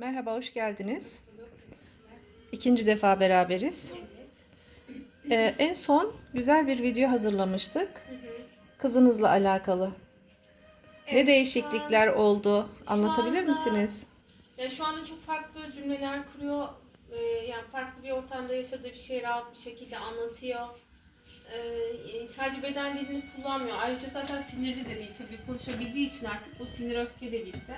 Merhaba, hoş geldiniz. İkinci defa beraberiz. Ee, en son güzel bir video hazırlamıştık. Kızınızla alakalı. ne değişiklikler oldu? Anlatabilir anda- misiniz? Ya şu anda çok farklı cümleler kuruyor. Ee, yani farklı bir ortamda yaşadığı bir şeyi rahat bir şekilde anlatıyor. Ee, sadece beden dilini kullanmıyor. Ayrıca zaten sinirli de değil. Tabii konuşabildiği için artık bu sinir öfke de gitti.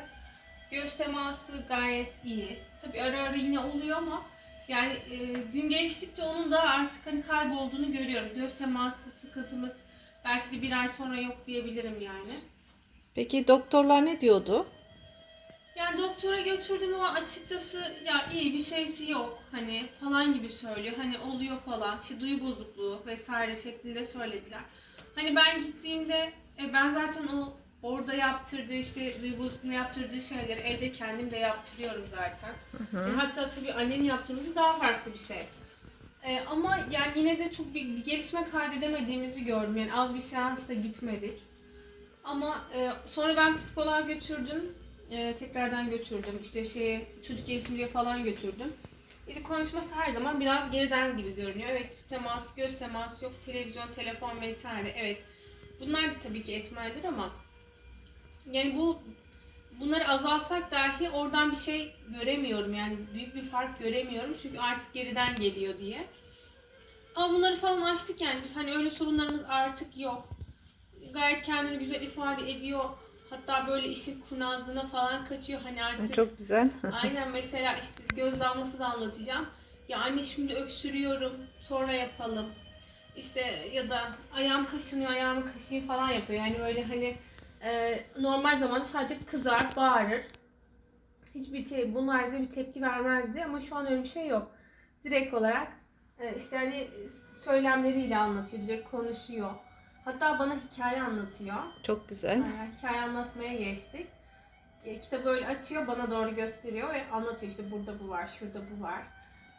Göz teması gayet iyi. Tabii ara ara yine oluyor ama yani e, gün geçtikçe onun da artık hani kaybolduğunu görüyorum. Göz teması sıkıntımız belki de bir ay sonra yok diyebilirim yani. Peki doktorlar ne diyordu? Yani doktora götürdüm ama açıkçası ya iyi bir şeysi yok hani falan gibi söylüyor. Hani oluyor falan işte duyu bozukluğu vesaire şeklinde söylediler. Hani ben gittiğimde e, ben zaten o orada yaptırdığı işte duyu bozukluğu yaptırdığı şeyleri evde kendim de yaptırıyorum zaten. E, hatta tabii annenin yaptırması daha farklı bir şey. E, ama yani yine de çok bir, bir gelişme kaydedemediğimizi gördüm. Yani az bir seansla gitmedik. Ama e, sonra ben psikoloğa götürdüm. E, tekrardan götürdüm. İşte şeye çocuk gelişimciye falan götürdüm. İşte konuşması her zaman biraz geriden gibi görünüyor. Evet temas, göz teması yok, televizyon, telefon vesaire. Evet. Bunlar da tabii ki etmendir ama yani bu bunları azalsak dahi oradan bir şey göremiyorum. Yani büyük bir fark göremiyorum. Çünkü artık geriden geliyor diye. Ama bunları falan açtık yani. Biz hani öyle sorunlarımız artık yok. Gayet kendini güzel ifade ediyor. Hatta böyle işin kurnazlığına falan kaçıyor. Hani artık Çok güzel. Aynen mesela işte göz damlası da anlatacağım. Ya anne şimdi öksürüyorum sonra yapalım. İşte ya da ayağım kaşınıyor ayağımı kaşıyım falan yapıyor. Yani böyle hani e, normal zamanda sadece kızar bağırır. Hiçbir te- bunlarca bir tepki vermezdi ama şu an öyle bir şey yok. Direkt olarak e, işte hani söylemleriyle anlatıyor, direkt konuşuyor. Hatta bana hikaye anlatıyor. Çok güzel. Aynen, hikaye anlatmaya geçtik. E, kitabı öyle açıyor, bana doğru gösteriyor ve anlatıyor işte burada bu var, şurada bu var.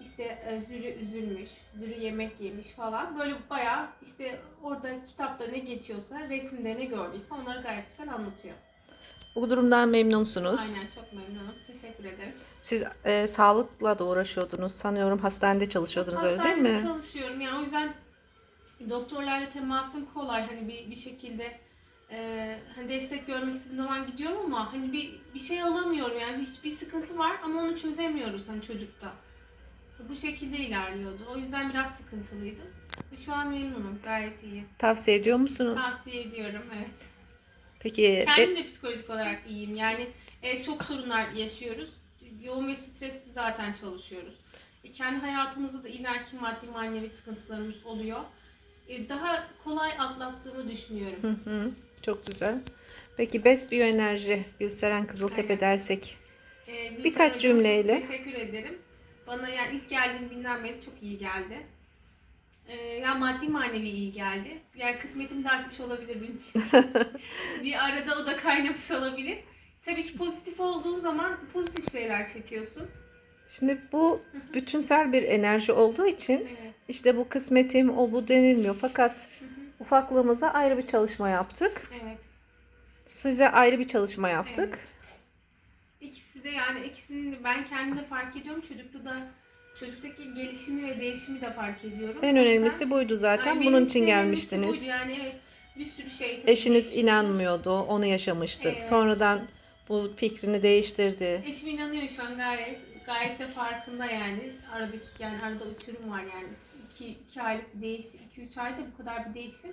İşte e, Zürü üzülmüş, Zürü yemek yemiş falan. Böyle bayağı işte orada kitapta ne geçiyorsa, resimde ne gördüyse onları gayet güzel anlatıyor. Bu durumdan memnunsunuz. Aynen çok memnunum. Teşekkür ederim. Siz e, sağlıkla da uğraşıyordunuz. Sanıyorum hastanede çalışıyordunuz öyle değil Hastanede mi? çalışıyorum. Yani o yüzden doktorlarla temasım kolay. Hani bir, bir şekilde e, hani destek görmek istediğim zaman gidiyorum ama hani bir, bir şey alamıyorum. Yani hiçbir sıkıntı var ama onu çözemiyoruz hani çocukta. Bu şekilde ilerliyordu. O yüzden biraz sıkıntılıydı. Ve Şu an memnunum. Gayet iyi. Tavsiye ediyor musunuz? Tavsiye ediyorum. Evet. Peki e, Kendim de psikolojik olarak iyiyim. Yani evet, çok sorunlar yaşıyoruz. Yoğun ve stresli zaten çalışıyoruz. E, kendi hayatımızda da illaki maddi manevi sıkıntılarımız oluyor. E, daha kolay atlattığımı düşünüyorum. Hı hı, çok güzel. Peki Best Biyoenerji Gülseren Kızıltepe Aynen. dersek E, Birkaç cümleyle. Teşekkür ederim. Bana yani ilk geldiğim günden beri çok iyi geldi. E, yani maddi manevi iyi geldi. Yani kısmetimi de açmış olabilir bilmiyorum. bir arada o da kaynamış olabilir. Tabii ki pozitif olduğu zaman pozitif şeyler çekiyorsun. Şimdi bu bütünsel bir enerji olduğu için Evet. işte bu kısmetim o bu denilmiyor. Fakat ufaklığımıza ayrı bir çalışma yaptık. Evet. Size ayrı bir çalışma yaptık. İkisi de yani ikisini ben kendimde fark ediyorum. Çocukta da çocuktaki gelişimi ve değişimi de fark ediyorum. En önemlisi buydu zaten. Yani Bunun için gelmiştiniz. buydu. Yani evet, bir sürü şey. Eşiniz değişti. inanmıyordu, onu yaşamıştı. Evet. Sonradan bu fikrini değiştirdi. Eşim inanıyor şu an gayet. Gayet de farkında yani. Aradaki yani arada uçurum var yani. 2 iki aylık değiş, 2-3 ayda bu kadar bir değişim.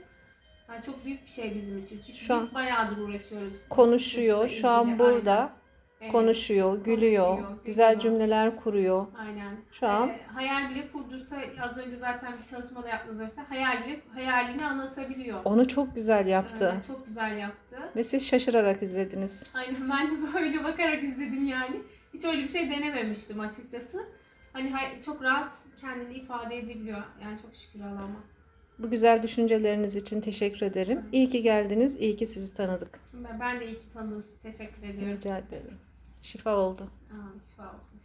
Yani çok büyük bir şey bizim için. Çünkü Şu biz an bayağıdır uğraşıyoruz. Konuşuyor, şu an burada. aynen. Evet, Konuşuyor, gülüyor, Konuşuyor, güzel gülüyor. cümleler kuruyor. Aynen. Şu an Ee, hayal bile kurdursa az önce zaten bir çalışmada yaptığınız mesela hayal bile hayalini anlatabiliyor. onu çok güzel yaptı. Ee, çok güzel yaptı. Ve siz şaşırarak izlediniz. Aynen ben de böyle bakarak izledim yani. Hiç öyle bir şey denememiştim açıkçası. Hani hay- çok rahat kendini ifade edebiliyor. Yani çok şükür Allah'ıma. Bu güzel düşünceleriniz için teşekkür ederim. İyi ki geldiniz, iyi ki sizi tanıdık. Ben, ben de iyi ki tanıdım sizi. Teşekkür ediyorum. Rica ederim. Şifa oldu. Aa, şifa olsun.